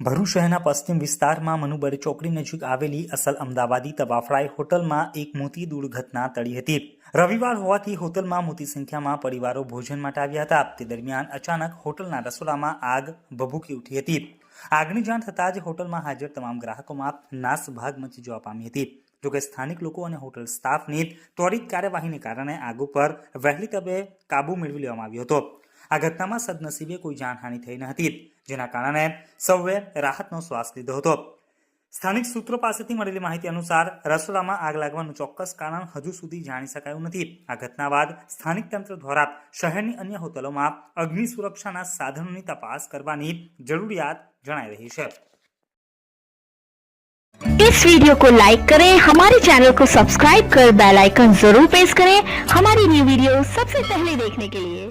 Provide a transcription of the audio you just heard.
ભરૂચ શહેરના પશ્ચિમ વિસ્તારમાં મનુબરી ચોકડી નજીક આવેલી અસલ અમદાવાદી તબાફરાઈ હોટલમાં એક મોટી દુર્ઘટના ટળી હતી. રવિવાર હોવાથી હોટલમાં મોટી સંખ્યામાં પરિવારો ભોજન માટે આવ્યા હતા. તે દરમિયાન અચાનક હોટલના રસોડામાં આગ ભભૂકી ઉઠી હતી. આગની જાણ થતાં જ હોટલમાં હાજર તમામ ગ્રાહકોમાં નાસભાગ મચી જવા પામી હતી. જોકે સ્થાનિક લોકો અને હોટલ સ્ટાફની ત્વરિત કાર્યવાહીને કારણે આગ ઉપર વહેલી તબે કાબુ મેળવી લેવામાં આવ્યો હતો. આ ઘટનામાં સદનસીબે કોઈ જાનહાનિ થઈ ન હતી જેના કારણે સૌએ રાહતનો શ્વાસ લીધો હતો સ્થાનિક સૂત્રો પાસેથી મળેલી માહિતી અનુસાર રસોડામાં આગ લાગવાનું ચોક્કસ કારણ હજુ સુધી જાણી શકાયું નથી આ ઘટના બાદ સ્થાનિક તંત્ર દ્વારા શહેરની અન્ય હોટલોમાં અગ્નિ સુરક્ષાના સાધનોની તપાસ કરવાની જરૂરિયાત જણાઈ રહી છે इस वीडियो को लाइक करें हमारे चैनल को सब्सक्राइब कर बेल आइकन जरूर प्रेस करें हमारी न्यू वीडियो सबसे पहले देखने के लिए